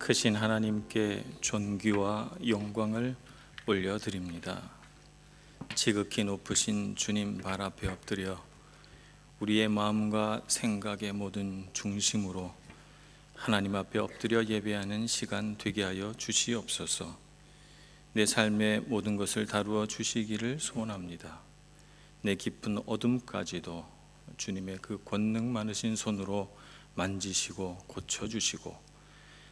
크신 하나님께 존귀와 영광을 올려드립니다. 지극히 높으신 주님 발 앞에 엎드려 우리의 마음과 생각의 모든 중심으로 하나님 앞에 엎드려 예배하는 시간 되게 하여 주시옵소서. 내 삶의 모든 것을 다루어 주시기를 소원합니다. 내 깊은 어둠까지도 주님의 그 권능 많으신 손으로 만지시고 고쳐 주시고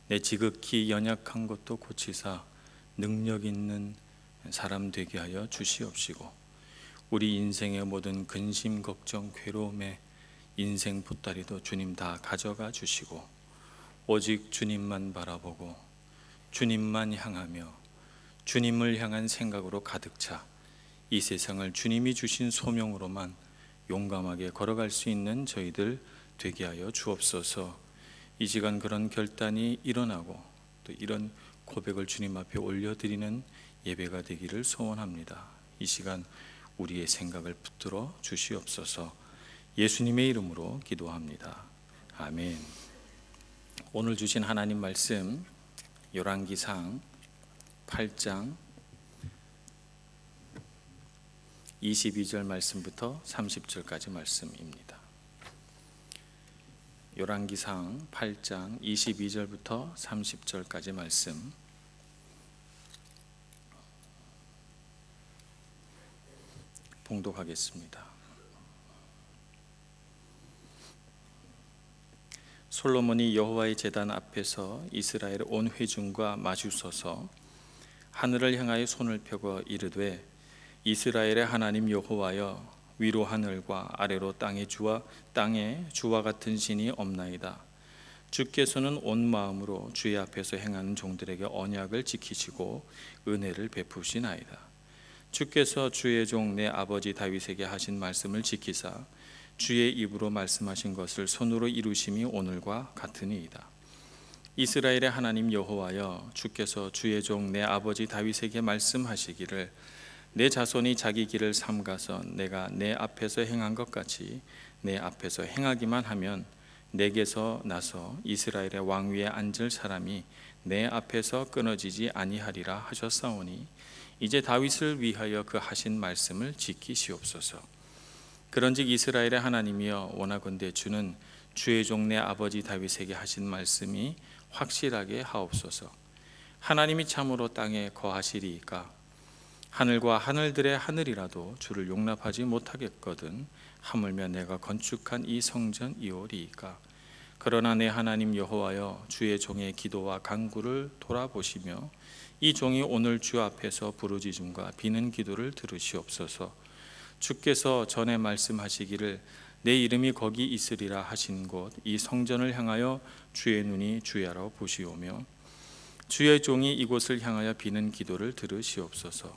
내 지극히 연약한 것도 고치사 능력 있는 사람 되게 하여 주시옵시고 우리 인생의 모든 근심 걱정 괴로움에 인생 보따리도 주님 다 가져가 주시고 오직 주님만 바라보고 주님만 향하며 주님을 향한 생각으로 가득 차 이 세상을 주님이 주신 소명으로만 용감하게 걸어갈 수 있는 저희들 되게 하여 주옵소서. 이 시간 그런 결단이 일어나고 또 이런 고백을 주님 앞에 올려드리는 예배가 되기를 소원합니다. 이 시간 우리의 생각을 붙들어 주시옵소서. 예수님의 이름으로 기도합니다. 아멘. 오늘 주신 하나님 말씀 열왕기상 8장 22절 말씀부터 30절까지 말씀입니다. 열왕기상 8장 22절부터 30절까지 말씀 봉독하겠습니다. 솔로몬이 여호와의 제단 앞에서 이스라엘 온 회중과 마주서서 하늘을 향하여 손을 펴고 이르되 이스라엘의 하나님 여호와여 위로 하늘과 아래로 땅의 주와 땅에 주와 같은 신이 없나이다. 주께서는 온 마음으로 주의 앞에서 행하는 종들에게 언약을 지키시고 은혜를 베푸시나이다. 주께서 주의 종 내 아버지 다윗에게 하신 말씀을 지키사 주의 입으로 말씀하신 것을 손으로 이루심이 오늘과 같으니이다. 이스라엘의 하나님 여호와여 주께서 주의 종 내 아버지 다윗에게 말씀하시기를 내 자손이 자기 길을 삼가서 내가 내 앞에서 행한 것 같이 내 앞에서 행하기만 하면 내게서 나서 이스라엘의 왕위에 앉을 사람이 내 앞에서 끊어지지 아니하리라 하셨사오니 이제 다윗을 위하여 그 하신 말씀을 지키시옵소서. 그런즉 이스라엘의 하나님이여 원하건대 주는 주의 종내 아버지 다윗에게 하신 말씀이 확실하게 하옵소서. 하나님이 참으로 땅에 거하시리이까 하늘과 하늘들의 하늘이라도 주를 용납하지 못하겠거든 하물며 내가 건축한 이 성전 이오리이까? 그러나 내 하나님 여호와여 주의 종의 기도와 간구를 돌아보시며 이 종이 오늘 주 앞에서 부르짖음과 비는 기도를 들으시옵소서. 주께서 전에 말씀하시기를 내 이름이 거기 있으리라 하신 곳 이 성전을 향하여 주의 눈이 주야로 보시오며 주의 종이 이곳을 향하여 비는 기도를 들으시옵소서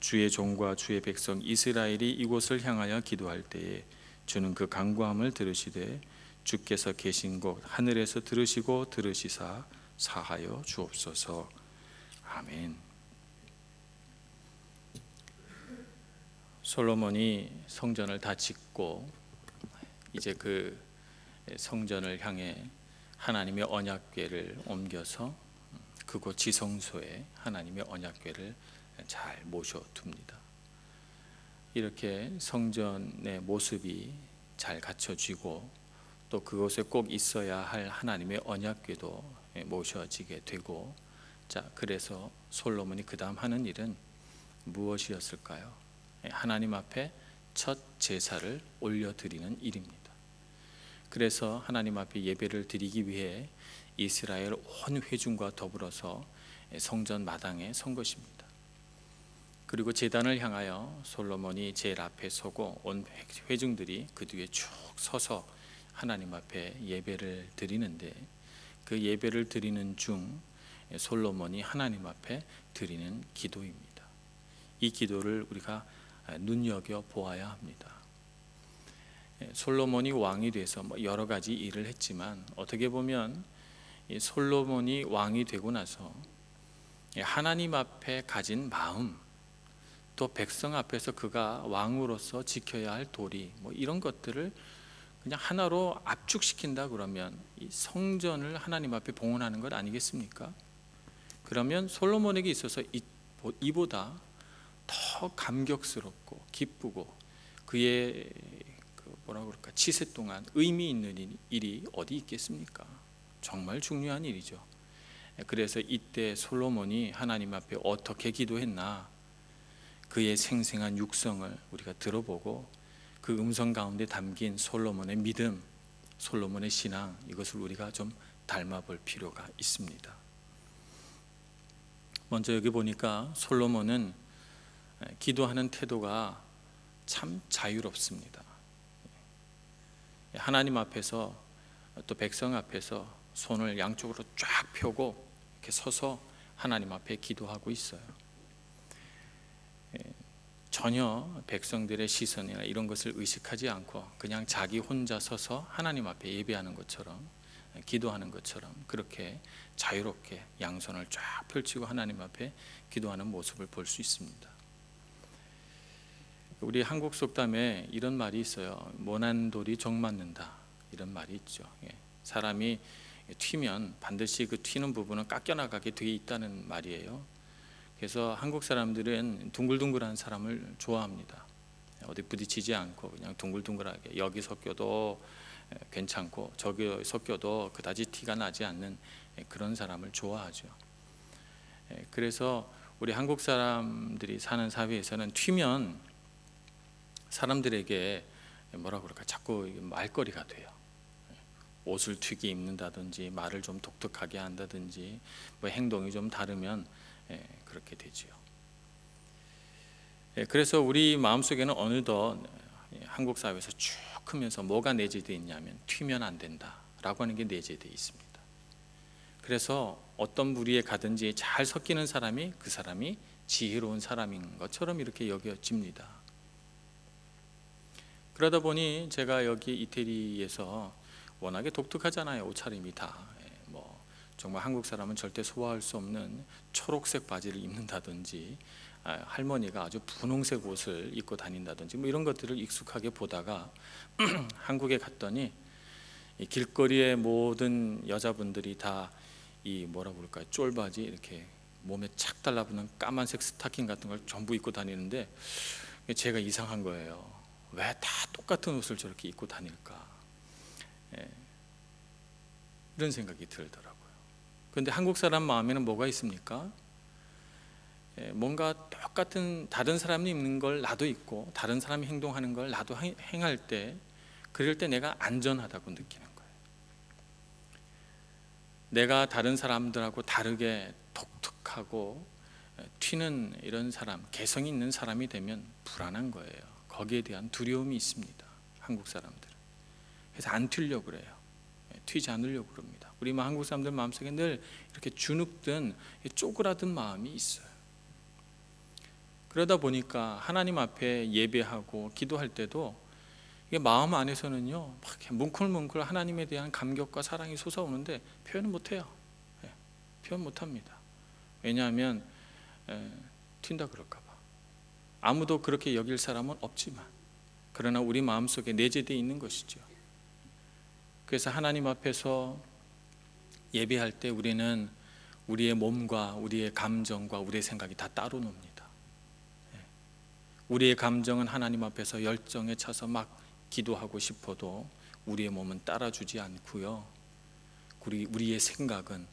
주의 종과 주의 백성 이스라엘이 이곳을 향하여 기도할 때에 주는 그 간구함을 들으시되 주께서 계신 곳 하늘에서 들으시고 들으시사 사하여 주옵소서. 아멘. 솔로몬이 성전을 다 짓고 이제 그 성전을 향해 하나님의 언약궤를 옮겨서 그곳 지성소에 하나님의 언약궤를 잘 모셔둡니다. 이렇게 성전의 모습이 잘 갖춰지고 또 그곳에 꼭 있어야 할 하나님의 언약궤도 모셔지게 되고 자 그래서 솔로몬이 그 다음 하는 일은 무엇이었을까요? 하나님 앞에 첫 제사를 올려드리는 일입니다. 그래서 하나님 앞에 예배를 드리기 위해 이스라엘 온 회중과 더불어서 성전 마당에 선 것입니다. 그리고 제단을 향하여 솔로몬이 제일 앞에 서고 온 회중들이 그 뒤에 쭉 서서 하나님 앞에 예배를 드리는데 그 예배를 드리는 중 솔로몬이 하나님 앞에 드리는 기도입니다. 이 기도를 우리가 눈여겨 보아야 합니다. 솔로몬이 왕이 돼서 뭐 여러 가지 일을 했지만 어떻게 보면 솔로몬이 왕이 되고 나서 하나님 앞에 가진 마음 또 백성 앞에서 그가 왕으로서 지켜야 할 도리 뭐 이런 것들을 그냥 하나로 압축시킨다 그러면 이 성전을 하나님 앞에 봉헌하는 것 아니겠습니까? 그러면 솔로몬에게 있어서 이- 이보다 더 감격스럽고 기쁘고 그의 그 뭐라 그럴까 치세 동안 의미 있는 일- 일이 어디 있겠습니까? 정말 중요한 일이죠. 그래서 이때 솔로몬이 하나님 앞에 어떻게 기도했나 그의 생생한 육성을 우리가 들어보고 그 음성 가운데 담긴 솔로몬의 믿음, 솔로몬의 신앙 이것을 우리가 좀 닮아볼 필요가 있습니다. 먼저 여기 보니까 솔로몬은 기도하는 태도가 참 자유롭습니다. 하나님 앞에서 또 백성 앞에서 손을 양쪽으로 쫙 펴고 이렇게 서서 하나님 앞에 기도하고 있어요. 예, 전혀 백성들의 시선이나 이런 것을 의식하지 않고 그냥 자기 혼자 서서 하나님 앞에 예배하는 것처럼 기도하는 것처럼 그렇게 자유롭게 양손을 쫙 펼치고 하나님 앞에 기도하는 모습을 볼 수 있습니다. 우리 한국 속담에 이런 말이 있어요. 모난 돌이 정 맞는다 이런 말이 있죠. 예, 사람이 튀면 반드시 그 튀는 부분은 깎여 나가게 돼 있다는 말이에요. 그래서 한국 사람들은 둥글둥글한 사람을 좋아합니다. 어디 부딪히지 않고 그냥 둥글둥글하게 여기 섞여도 괜찮고 저기 섞여도 그다지 티가 나지 않는 그런 사람을 좋아하죠. 그래서 우리 한국 사람들이 사는 사회에서는 튀면 사람들에게 뭐라 그럴까 자꾸 말거리가 돼요. 옷을 튀게 입는다든지 말을 좀 독특하게 한다든지 뭐 행동이 좀 다르면 예, 그렇게 되지요. 예, 그래서 우리 마음속에는 어느덧 예, 한국 사회에서 쭉 크면서 뭐가 내재되어 있냐면 튀면 안 된다라고 하는 게 내재되어 있습니다. 그래서 어떤 무리에 가든지 잘 섞이는 사람이 그 사람이 지혜로운 사람인 것처럼 이렇게 여겨집니다. 그러다 보니 제가 여기 이태리에서 워낙에 독특하잖아요 옷차림이 다. 정말 한국 사람은 절대 소화할 수 없는 초록색 바지를 입는다든지 아, 할머니가 아주 분홍색 옷을 입고 다닌다든지 뭐 이런 것들을 익숙하게 보다가 한국에 갔더니 이 길거리의 모든 여자분들이 다 이 뭐라 그럴까요 쫄바지 이렇게 몸에 착 달라붙는 까만색 스타킹 같은 걸 전부 입고 다니는데 제가 이상한 거예요. 왜 다 똑같은 옷을 저렇게 입고 다닐까? 예, 이런 생각이 들더라고요. 그런데 한국 사람 마음에는 뭐가 있습니까? 예, 뭔가 똑같은 다른 사람이 입는 걸 나도 입고 다른 사람이 행동하는 걸 나도 행- 행할 때 그럴 때 내가 안전하다고 느끼는 거예요. 내가 다른 사람들하고 다르게 독특하고 예, 튀는 이런 사람, 개성 있는 사람이 되면 불안한 거예요. 거기에 대한 두려움이 있습니다. 한국 사람들. 그래서 안 튀려고 그래요. 예, 튀지 않으려고 그럽니다. 우리 마- 한국 사람들 마음속에 늘 이렇게 주눅든 쪼그라든 마음이 있어요. 그러다 보니까 하나님 앞에 예배하고 기도할 때도 이게 마음 안에서는요, 뭉클뭉클 하나님에 대한 감격과 사랑이 솟아오는데 표현을 못해요. 예, 표현 못합니다. 왜냐하면 에, 튄다 그럴까봐. 아무도 그렇게 여길 사람은 없지만, 그러나 우리 마음 속에 내재되어 있는 것이죠. 그래서 하나님 앞에서 예배할 때 우리는 우리의 몸과 우리의 감정과 우리의 생각이 다 따로 놉니다. 예. 우리의 감정은 하나님 앞에서 열정에 차서 막 기도하고 싶어도 우리의 몸은 따라주지 않고요. 우리 우리의 생각은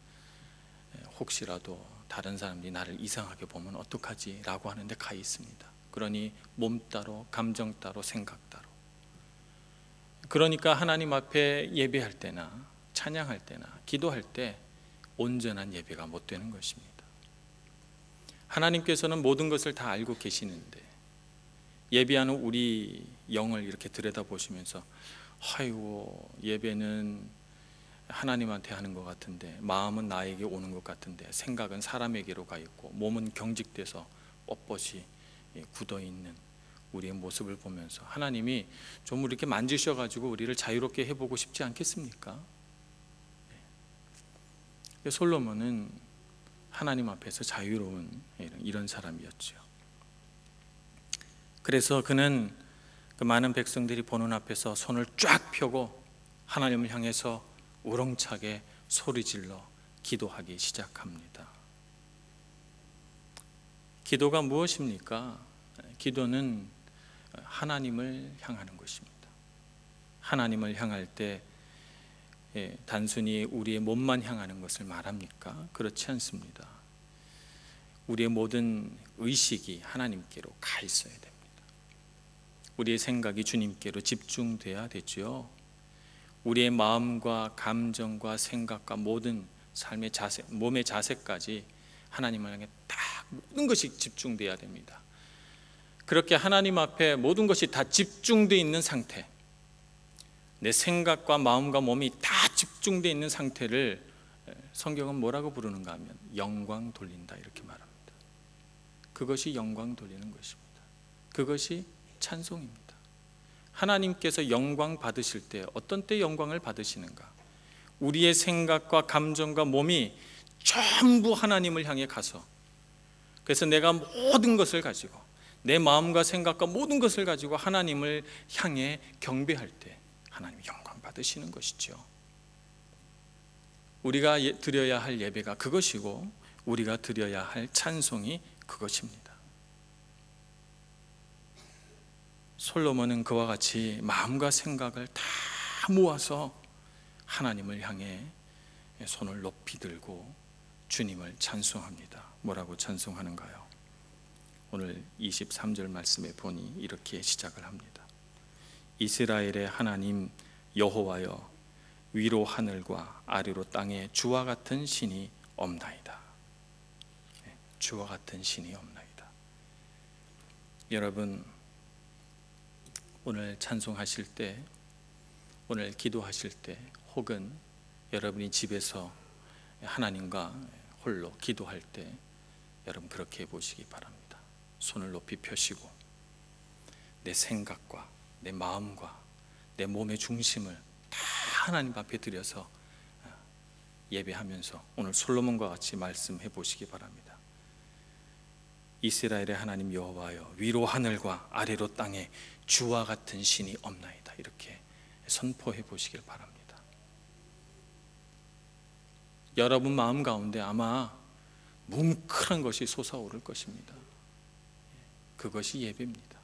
예, 혹시라도 다른 사람들이 나를 이상하게 보면 어떡하지라고 하는데 가 있습니다. 그러니 몸 따로 감정 따로 생각 따로. 그러니까 하나님 앞에 예배할 때나 찬양할 때나 기도할 때 온전한 예배가 못 되는 것입니다. 하나님께서는 모든 것을 다 알고 계시는데 예배하는 우리 영을 이렇게 들여다보시면서 아이고 예배는 하나님한테 하는 것 같은데 마음은 나에게 오는 것 같은데 생각은 사람에게로 가 있고 몸은 경직돼서 뻣뻣이 굳어 있는 우리의 모습을 보면서 하나님이 좀 이렇게 만지셔 가지고 우리를 자유롭게 해보고 싶지 않겠습니까? 네. 솔로몬은 하나님 앞에서 자유로운 이런 사람이었죠. 그래서 그는 그 많은 백성들이 보는 앞에서 손을 쫙 펴고 하나님을 향해서 우렁차게 소리질러 기도하기 시작합니다. 기도가 무엇입니까? 기도는 하나님을 향하는 것입니다. 하나님을 향할 때 예, 단순히 우리의 몸만 향하는 것을 말합니까? 그렇지 않습니다. 우리의 모든 의식이 하나님께로 가 있어야 됩니다. 우리의 생각이 주님께로 집중돼야 되죠. 우리의 마음과 감정과 생각과 모든 삶의 자세, 몸의 자세까지 하나님을 향해 딱 모든 것이 집중돼야 됩니다. 그렇게 하나님 앞에 모든 것이 다 집중돼 있는 상태, 내 생각과 마음과 몸이 다 집중돼 있는 상태를 성경은 뭐라고 부르는가 하면 영광 돌린다 이렇게 말합니다. 그것이 영광 돌리는 것입니다. 그것이 찬송입니다. 하나님께서 영광 받으실 때 어떤 때 영광을 받으시는가? 우리의 생각과 감정과 몸이 전부 하나님을 향해 가서 그래서 내가 모든 것을 가지고 내 마음과 생각과 모든 것을 가지고 하나님을 향해 경배할 때 하나님 영광 받으시는 것이죠. 우리가 예, 드려야 할 예배가 그것이고 우리가 드려야 할 찬송이 그것입니다. 솔로몬은 그와 같이 마음과 생각을 다 모아서 하나님을 향해 손을 높이 들고 주님을 찬송합니다. 뭐라고 찬송하는가요? 오늘 23절 말씀에 보니 이렇게 시작을 합니다. 이스라엘의 하나님 여호와여 위로 하늘과 아래로 땅에 주와 같은 신이 없나이다. 네, 주와 같은 신이 없나이다. 여러분 오늘 찬송하실 때 오늘 기도하실 때 혹은 여러분이 집에서 하나님과 홀로 기도할 때 여러분 그렇게 해 보시기 바랍니다. 손을 높이 펴시고 내 생각과 내 마음과 내 몸의 중심을 다 하나님 앞에 드려서 예배하면서 오늘 솔로몬과 같이 말씀해 보시기 바랍니다. 이스라엘의 하나님 여호와여 위로 하늘과 아래로 땅에 주와 같은 신이 없나이다 이렇게 선포해 보시길 바랍니다. 여러분 마음 가운데 아마 뭉클한 것이 솟아오를 것입니다. 그것이 예배입니다.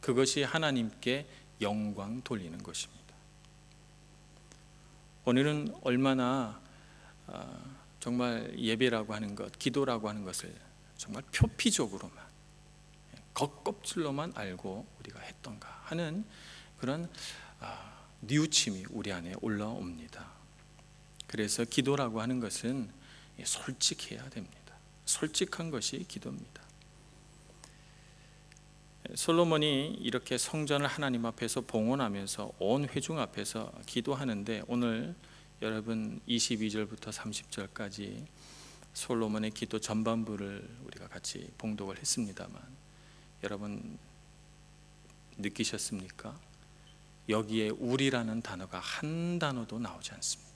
그것이 하나님께 영광 돌리는 것입니다. 오늘은 얼마나 아, 정말 예배라고 하는 것, 기도라고 하는 것을 정말 표피적으로만 겉껍질로만 알고 우리가 했던가 하는 그런 아, 뉘우침이 우리 안에 올라옵니다. 그래서 기도라고 하는 것은 솔직해야 됩니다. 솔직한 것이 기도입니다. 솔로몬이 이렇게 성전을 하나님 앞에서 봉헌하면서 온 회중 앞에서 기도하는데 오늘 여러분 22절부터 30절까지 솔로몬의 기도 전반부를 우리가 같이 봉독을 했습니다만 여러분 느끼셨습니까? 여기에 우리라는 단어가 한 단어도 나오지 않습니다.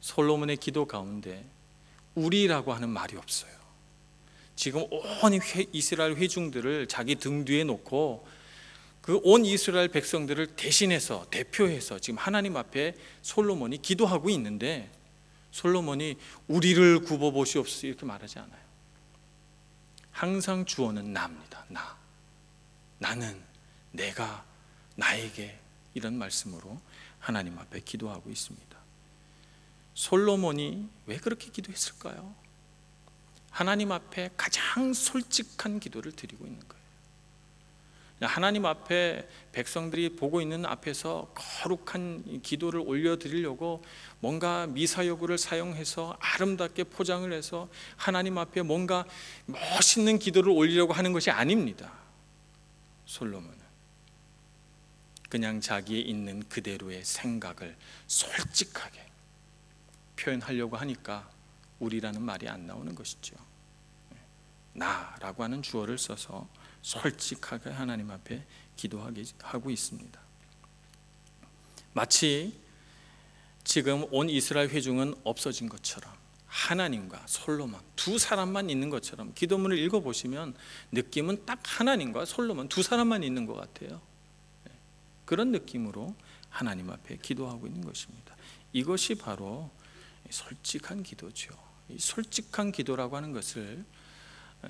솔로몬의 기도 가운데 우리라고 하는 말이 없어요. 지금 온 이스라엘 회중들을 자기 등 뒤에 놓고 그 온 이스라엘 백성들을 대신해서 대표해서 지금 하나님 앞에 솔로몬이 기도하고 있는데 솔로몬이 우리를 굽어 보시옵소서 이렇게 말하지 않아요. 항상 주어는 나입니다. 나. 나는 내가 나에게 이런 말씀으로 하나님 앞에 기도하고 있습니다. 솔로몬이 왜 그렇게 기도했을까요? 하나님 앞에 가장 솔직한 기도를 드리고 있는 거예요. 하나님 앞에 백성들이 보고 있는 앞에서 거룩한 기도를 올려드리려고 뭔가 미사여구를 사용해서 아름답게 포장을 해서 하나님 앞에 뭔가 멋있는 기도를 올리려고 하는 것이 아닙니다. 솔로몬은 그냥 자기의 있는 그대로의 생각을 솔직하게 표현하려고 하니까 우리라는 말이 안 나오는 것이죠. 나라고 하는 주어를 써서 솔직하게 하나님 앞에 기도하고 있습니다. 마치 지금 온 이스라엘 회중은 없어진 것처럼 하나님과 솔로몬 두 사람만 있는 것처럼 기도문을 읽어 보시면 느낌은 딱 하나님과 솔로몬 두 사람만 있는 것 같아요. 예. 그런 느낌으로 하나님 앞에 기도하고 있는 것입니다. 이것이 바로 솔직한 기도죠. 솔직한 기도라고 하는 것을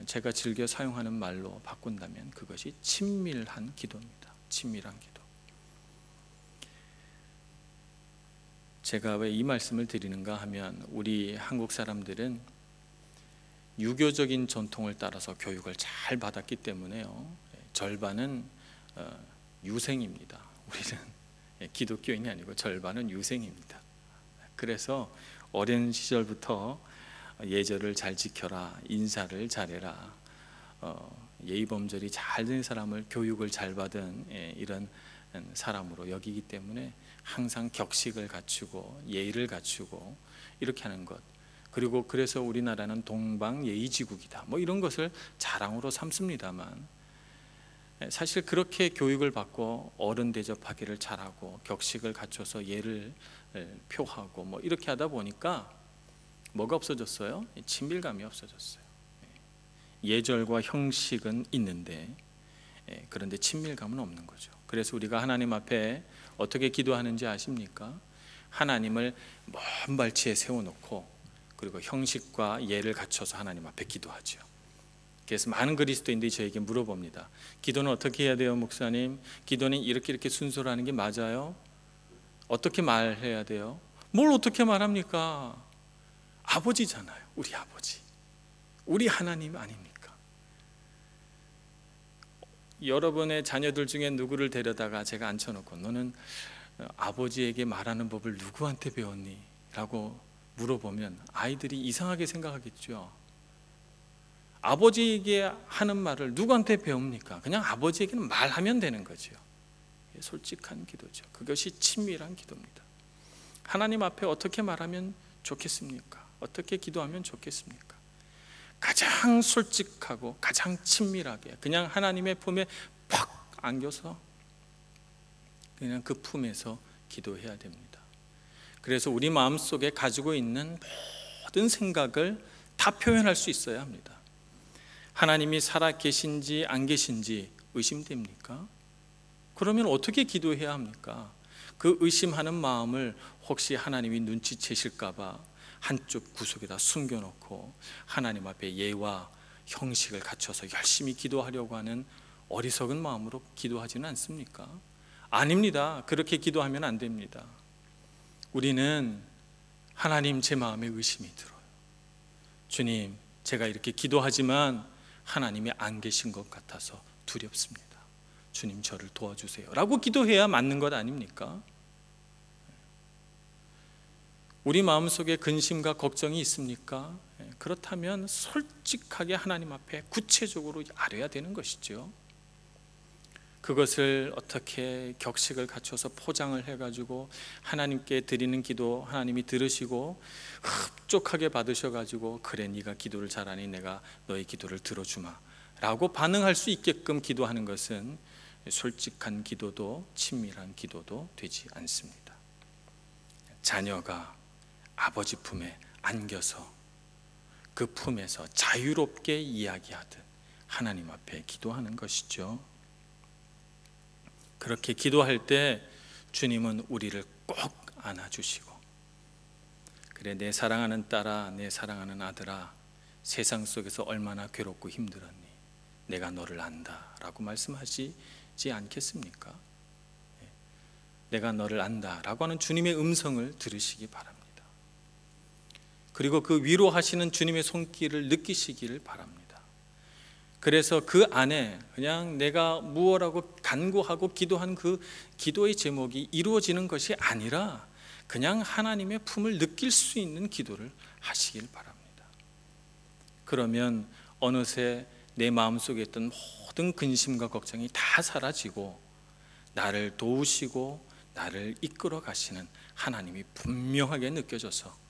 제가 즐겨 사용하는 말로 바꾼다면 그것이 친밀한 기도입니다. 친밀한 기도. 제가 왜 이 말씀을 드리는가 하면 우리 한국 사람들은 유교적인 전통을 따라서 교육을 잘 받았기 때문에요. 절반은 어, 유생입니다. 우리는 예, 기독교인이 아니고 절반은 유생입니다. 그래서 어린 시절부터 예절을 잘 지켜라, 인사를 잘해라, 어, 예의범절이 잘 된 사람을 교육을 잘 받은 예, 이런 사람으로 여기기 때문에 항상 격식을 갖추고 예의를 갖추고 이렇게 하는 것. 그리고 그래서 우리나라는 동방 예의지국이다. 뭐 이런 것을 자랑으로 삼습니다만 사실 그렇게 교육을 받고 어른 대접하기를 잘하고 격식을 갖춰서 예를 표하고 뭐 이렇게 하다 보니까 뭐가 없어졌어요? 친밀감이 없어졌어요. 예절과 형식은 있는데 그런데 친밀감은 없는 거죠. 그래서 우리가 하나님 앞에 어떻게 기도하는지 아십니까? 하나님을 먼 발치에 세워놓고 그리고 형식과 예를 갖춰서 하나님 앞에 기도하죠. 그래서 많은 그리스도인들이 저에게 물어봅니다. 기도는 어떻게 해야 돼요, 목사님? 기도는 이렇게 이렇게 순서로 하는 게 맞아요? 어떻게 말해야 돼요? 뭘 어떻게 말합니까? 아버지잖아요. 우리 아버지. 우리 하나님 아닙니까? 여러분의 자녀들 중에 누구를 데려다가 제가 앉혀놓고 너는 아버지에게 말하는 법을 누구한테 배웠니? 라고 물어보면 아이들이 이상하게 생각하겠죠. 아버지에게 하는 말을 누구한테 배웁니까? 그냥 아버지에게는 말하면 되는 거죠. 솔직한 기도죠. 그것이 친밀한 기도입니다. 하나님 앞에 어떻게 말하면 좋겠습니까? 어떻게 기도하면 좋겠습니까? 가장 솔직하고 가장 친밀하게 그냥 하나님의 품에 팍 안겨서 그냥 그 품에서 기도해야 됩니다. 그래서 우리 마음 속에 가지고 있는 모든 생각을 다 표현할 수 있어야 합니다. 하나님이 살아 계신지 안 계신지 의심됩니까? 그러면 어떻게 기도해야 합니까? 그 의심하는 마음을 혹시 하나님이 눈치채실까봐 한쪽 구석에다 숨겨놓고 하나님 앞에 예와 형식을 갖춰서 열심히 기도하려고 하는 어리석은 마음으로 기도하지는 않습니까? 아닙니다. 그렇게 기도하면 안 됩니다. 우리는 하나님 제 마음에 의심이 들어요. 주님, 제가 이렇게 기도하지만 하나님이 안 계신 것 같아서 두렵습니다. 주님 저를 도와주세요. 라고 기도해야 맞는 것 아닙니까? 우리 마음속에 근심과 걱정이 있습니까? 예, 그렇다면 솔직하게 하나님 앞에 구체적으로 아려야 되는 것이죠. 그것을 어떻게 격식을 갖춰서 포장을 해가지고 하나님께 드리는 기도 하나님이 들으시고 흡족하게 받으셔가지고 그래 네가 기도를 잘하니 내가 너의 기도를 들어주마 라고 반응할 수 있게끔 기도하는 것은 솔직한 기도도 친밀한 기도도 되지 않습니다. 자녀가 아버지 품에 안겨서 그 품에서 자유롭게 이야기하듯 하나님 앞에 기도하는 것이죠. 그렇게 기도할 때 주님은 우리를 꼭 안아주시고 그래 내 사랑하는 딸아 내 사랑하는 아들아 세상 속에서 얼마나 괴롭고 힘들었니 내가 너를 안다 라고 말씀하시지 않겠습니까? 네. 내가 너를 안다 라고 하는 주님의 음성을 들으시기 바랍니다 그리고 그 위로하시는 주님의 손길을 느끼시기를 바랍니다. 그래서 그 안에 그냥 내가 무엇라고 간구하고 기도한 그 기도의 제목이 이루어지는 것이 아니라 그냥 하나님의 품을 느낄 수 있는 기도를 하시길 바랍니다. 그러면 어느새 내 마음속에 있던 모든 근심과 걱정이 다 사라지고 나를 도우시고 나를 이끌어 가시는 하나님이 분명하게 느껴져서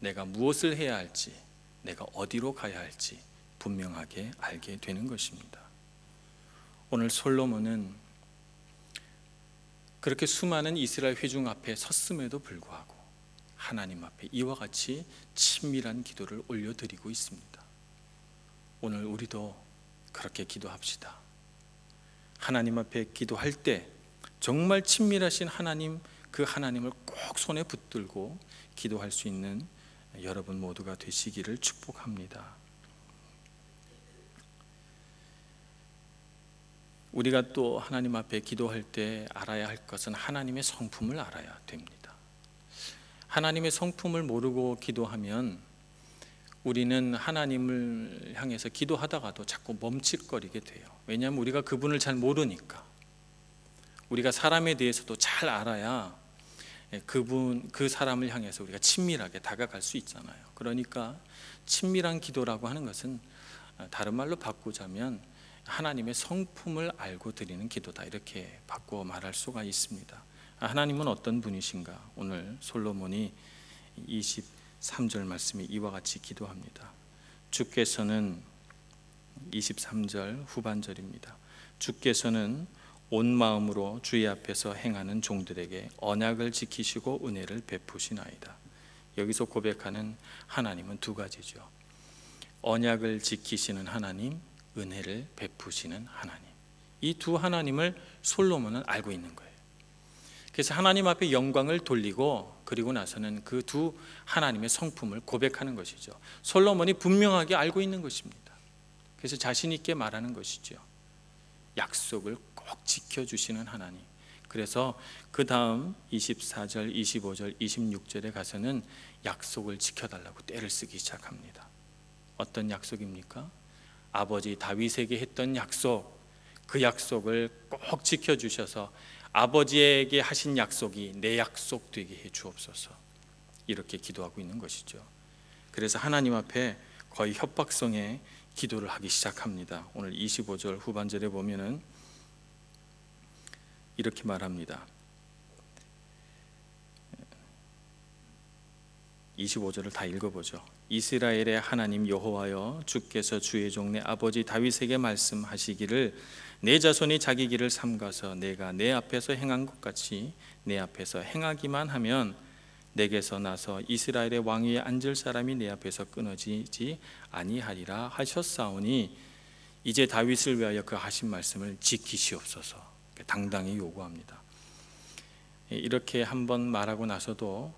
내가 무엇을 해야 할지, 내가 어디로 가야 할지 분명하게 알게 되는 것입니다. 오늘 솔로몬은 그렇게 수많은 이스라엘 회중 앞에 섰음에도 불구하고 하나님 앞에 이와 같이 친밀한 기도를 올려드리고 있습니다. 오늘 우리도 그렇게 기도합시다. 하나님 앞에 기도할 때 정말 친밀하신 하나님 그 하나님을 꼭 손에 붙들고 기도할 수 있는 여러분 모두가 되시기를 축복합니다. 우리가 또 하나님 앞에 기도할 때 알아야 할 것은 하나님의 성품을 알아야 됩니다. 하나님의 성품을 모르고 기도하면 우리는 하나님을 향해서 기도하다가도 자꾸 멈칫거리게 돼요. 왜냐하면 우리가 그분을 잘 모르니까. 우리가 사람에 대해서도 잘 알아야 그분 그 사람을 향해서 우리가 친밀하게 다가갈 수 있잖아요. 그러니까 친밀한 기도라고 하는 것은 다른 말로 바꾸자면 하나님의 성품을 알고 드리는 기도다 이렇게 바꿔 말할 수가 있습니다. 하나님은 어떤 분이신가? 오늘 솔로몬이 23절 말씀이 이와 같이 기도합니다. 주께서는 23절 후반절입니다. 주께서는 온 마음으로 주의 앞에서 행하는 종들에게 언약을 지키시고 은혜를 베푸시나이다. 여기서 고백하는 하나님은 두 가지죠. 언약을 지키시는 하나님, 은혜를 베푸시는 하나님. 이 두 하나님을 솔로몬은 알고 있는 거예요. 그래서 하나님 앞에 영광을 돌리고 그리고 나서는 그 두 하나님의 성품을 고백하는 것이죠. 솔로몬이 분명하게 알고 있는 것입니다. 그래서 자신 있게 말하는 것이죠. 약속을 꼭 지켜주시는 하나님. 그래서 그 다음 24절, 25절, 26절에 가서는 약속을 지켜달라고 때를 쓰기 시작합니다. 어떤 약속입니까? 아버지 다윗에게 했던 약속, 그 약속을 꼭 지켜주셔서 아버지에게 하신 약속이 내 약속 되게 해 주옵소서. 이렇게 기도하고 있는 것이죠. 그래서 하나님 앞에 거의 협박성의 기도를 하기 시작합니다. 오늘 25절 후반절에 보면은 이렇게 말합니다. 25절을 다 읽어보죠. 이스라엘의 하나님 여호와여 주께서 주의 종내 아버지 다윗에게 말씀하시기를 내 자손이 자기 길을 삼가서 내가 내 앞에서 행한 것 같이 내 앞에서 행하기만 하면 내게서 나서 이스라엘의 왕위에 앉을 사람이 내 앞에서 끊어지지 아니하리라 하셨사오니 이제 다윗을 위하여 그 하신 말씀을 지키시옵소서 당당히 요구합니다. 이렇게 한번 말하고 나서도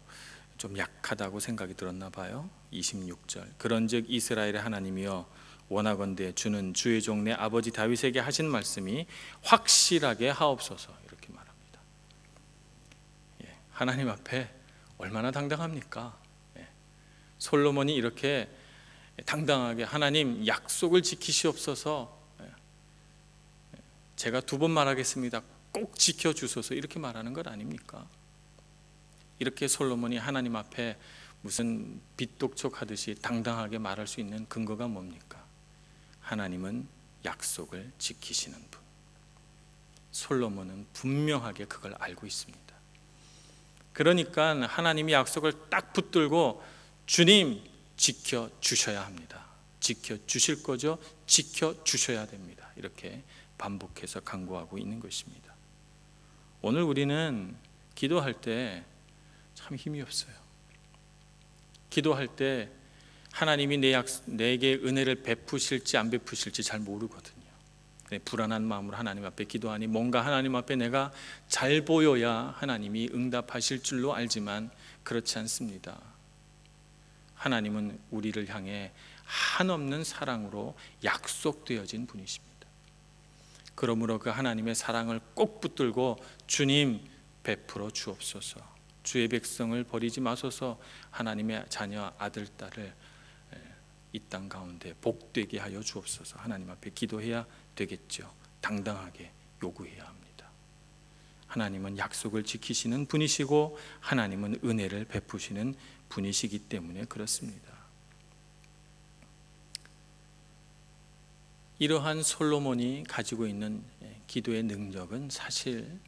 좀 약하다고 생각이 들었나 봐요. 26절. 그런즉 이스라엘의 하나님이여 원하건대 주는 주의 종내 아버지 다윗에게 하신 말씀이 확실하게 하옵소서 이렇게 말합니다. 예, 하나님 앞에 얼마나 당당합니까? 예, 솔로몬이 이렇게 당당하게 하나님 약속을 지키시옵소서. 예, 제가 두 번 말하겠습니다. 꼭 지켜 주소서 이렇게 말하는 것 아닙니까? 이렇게 솔로몬이 하나님 앞에 무슨 빗독촉하듯이 당당하게 말할 수 있는 근거가 뭡니까? 하나님은 약속을 지키시는 분. 솔로몬은 분명하게 그걸 알고 있습니다. 그러니까 하나님이 약속을 딱 붙들고 주님 지켜 주셔야 합니다. 지켜 주실 거죠? 지켜 주셔야 됩니다. 이렇게 반복해서 강구하고 있는 것입니다. 오늘 우리는 기도할 때 참 힘이 없어요. 기도할 때 하나님이 내 약, 내게 은혜를 베푸실지 안 베푸실지 잘 모르거든요. 불안한 마음으로 하나님 앞에 기도하니 뭔가 하나님 앞에 내가 잘 보여야 하나님이 응답하실 줄로 알지만 그렇지 않습니다. 하나님은 우리를 향해 한없는 사랑으로 약속되어진 분이십니다. 그러므로 그 하나님의 사랑을 꼭 붙들고 주님 베풀어 주옵소서. 주의 백성을 버리지 마소서. 하나님의 자녀 아들 딸을 이 땅 가운데 복되게 하여 주옵소서. 하나님 앞에 기도해야 되겠죠 당당하게 요구해야 합니다. 하나님은 약속을 지키시는 분이시고 하나님은 은혜를 베푸시는 분이시기 때문에 그렇습니다 이러한 솔로몬이 가지고 있는 기도의 능력은 사실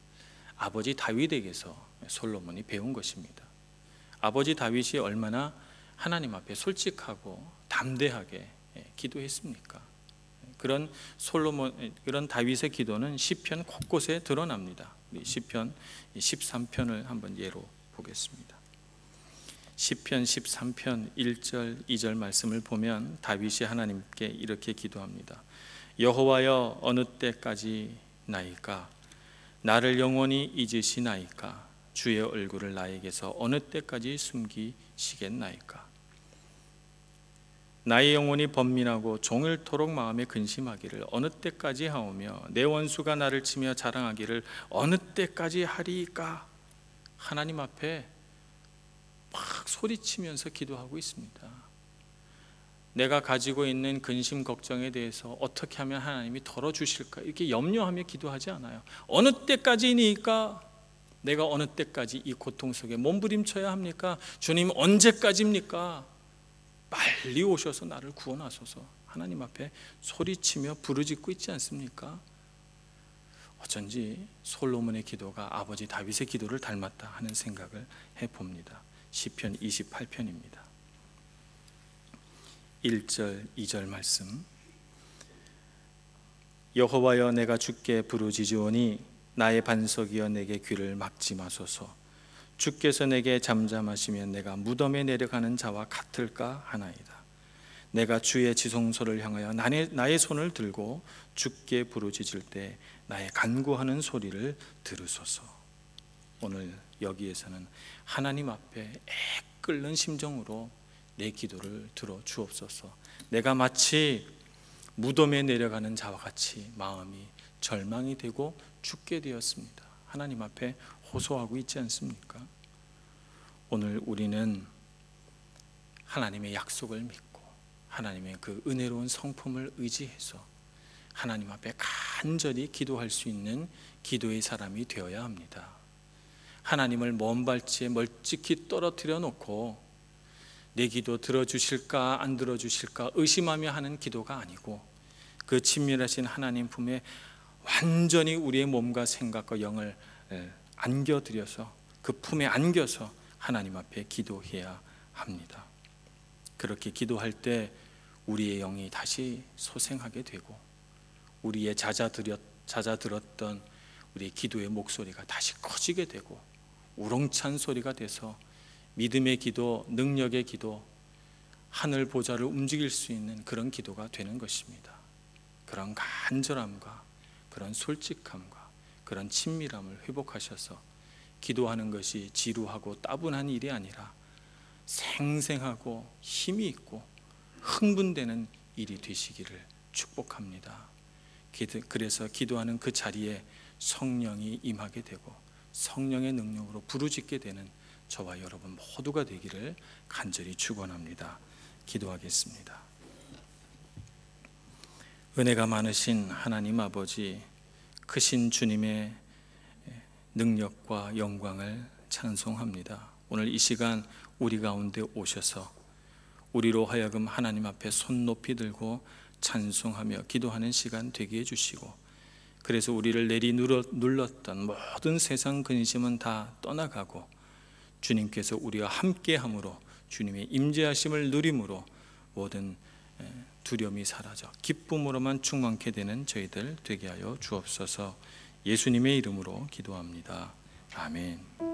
아버지 다윗에게서 솔로몬이 배운 것입니다. 아버지 다윗이 얼마나 하나님 앞에 솔직하고 담대하게 예, 기도했습니까? 그런 솔로몬 그런 다윗의 기도는 시편 곳곳에 드러납니다. 시편 13편을 한번 예로 보겠습니다. 시편 13편 1절 2절 말씀을 보면 다윗이 하나님께 이렇게 기도합니다. 여호와여 어느 때까지 나이까? 나를 영원히 잊으시나이까? 주의 얼굴을 나에게서 어느 때까지 숨기시겠나이까? 나의 영혼이 번민하고 종일토록 마음에 근심하기를 어느 때까지 하오며 내 원수가 나를 치며 자랑하기를 어느 때까지 하리까? 하나님 앞에 막 소리치면서 기도하고 있습니다. 내가 가지고 있는 근심 걱정에 대해서 어떻게 하면 하나님이 덜어 주실까 이렇게 염려하며 기도하지 않아요. 어느 때까지니까 내가 어느 때까지 이 고통 속에 몸부림쳐야 합니까? 주님 언제까지입니까? 빨리 오셔서 나를 구원하소서. 하나님 앞에 소리치며 부르짖고 있지 않습니까? 어쩐지 솔로몬의 기도가 아버지 다윗의 기도를 닮았다 하는 생각을 해 봅니다. 시편 28편입니다. 1절, 2절 말씀. 여호와여 내가 주께 부르짖으오니 나의 반석이여 내게 귀를 막지 마소서. 주께서 내게 잠잠하시면 내가 무덤에 내려가는 자와 같을까 하나이다. 내가 주의 지성소를 향하여 나의, 나의 손을 들고 주께 부르짖을 때 나의 간구하는 소리를 들으소서. 오늘 여기에서는 하나님 앞에 애 끓는 심정으로 내 기도를 들어 주옵소서. 내가 마치 무덤에 내려가는 자와 같이 마음이 절망이 되고 죽게 되었습니다. 하나님 앞에 호소하고 있지 않습니까? 오늘 우리는 하나님의 약속을 믿고 하나님의 그 은혜로운 성품을 의지해서 하나님 앞에 간절히 기도할 수 있는 기도의 사람이 되어야 합니다. 하나님을 먼 발치에 멀찍이 떨어뜨려 놓고 내 기도 들어주실까 안 들어주실까 의심하며 하는 기도가 아니고 그 친밀하신 하나님 품에 완전히 우리의 몸과 생각과 영을 안겨드려서 그 품에 안겨서 하나님 앞에 기도해야 합니다. 그렇게 기도할 때 우리의 영이 다시 소생하게 되고 우리의 잦아들었, 잦아들었던 우리의 기도의 목소리가 다시 커지게 되고 우렁찬 소리가 돼서 믿음의 기도, 능력의 기도, 하늘 보좌를 움직일 수 있는 그런 기도가 되는 것입니다. 그런 간절함과 그런 솔직함과 그런 친밀함을 회복하셔서 기도하는 것이 지루하고 따분한 일이 아니라 생생하고 힘이 있고 흥분되는 일이 되시기를 축복합니다. 그래서 기도하는 그 자리에 성령이 임하게 되고 성령의 능력으로 부르짖게 되는 저와 여러분 모두가 되기를 간절히 축원합니다. 기도하겠습니다. 은혜가 많으신 하나님 아버지 크신 주님의 능력과 영광을 찬송합니다. 오늘 이 시간 우리 가운데 오셔서 우리로 하여금 하나님 앞에 손 높이 들고 찬송하며 기도하는 시간 되게 해 주시고 그래서 우리를 내리 눌렀던 모든 세상 근심은 다 떠나가고 주님께서 우리와 함께 함으로 주님의 임재하심을 누림으로 모든 두려움이 사라져 기쁨으로만 충만케 되는 저희들 되게 하여 주옵소서. 예수님의 이름으로 기도합니다. 아멘.